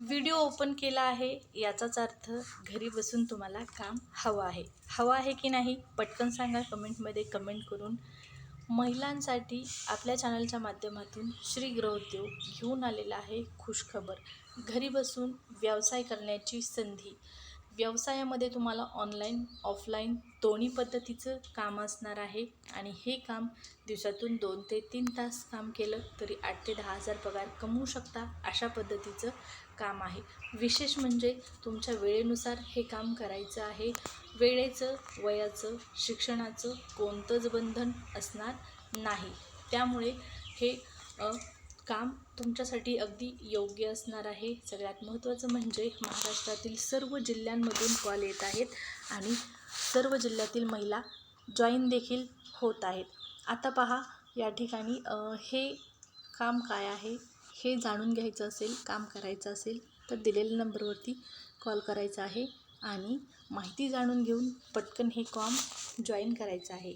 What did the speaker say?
Video open केला आहे याचाच अर्थ घरी बसून तुम्हाला काम हवं आहे. हवं आहे की नाही पटकन सांगा कमेंटमध्ये. कमेंट करून महिलांसाठी आपल्या चॅनलच्या माध्यमातून श्री गृहोद्योग घेऊन आलेला आहे खुशखबर. घरी बसून व्यवसाय करण्याची संधी. व्यवसायामध्ये तुम्हाला ऑनलाईन ऑफलाईन दोन्ही पद्धतीचं काम असणार आहे. आणि हे काम दिवसातून दोन ते तीन तास काम केलं तरी आठ ते दहा हजार पगार कमवू शकता अशा पद्धतीचं काम आहे. विशेष म्हणजे तुमच्या वेळेनुसार हे काम करायचं आहे. वेळेचं वयाचं शिक्षणाचं कोणतंच बंधन असणार नाही. त्यामुळे हे काम तुमच्यासाठी अगदी योग्य असणार आहे. सगळ्यात महत्त्वाचं म्हणजे महाराष्ट्रातील सर्व जिल्ह्यांमधून कॉल येत आहेत आणि सर्व जिल्ह्यातील महिला जॉईन देखील होत आहेत. आता पहा या ठिकाणी हे काम काय आहे? हे जाणून घ्यायचं असेल काम करायचं असेल तर दिलेल्या नंबरवरती कॉल करायचा आहे आणि माहिती जाणून घेऊन पटकन हे काम जॉईन करायचं आहे.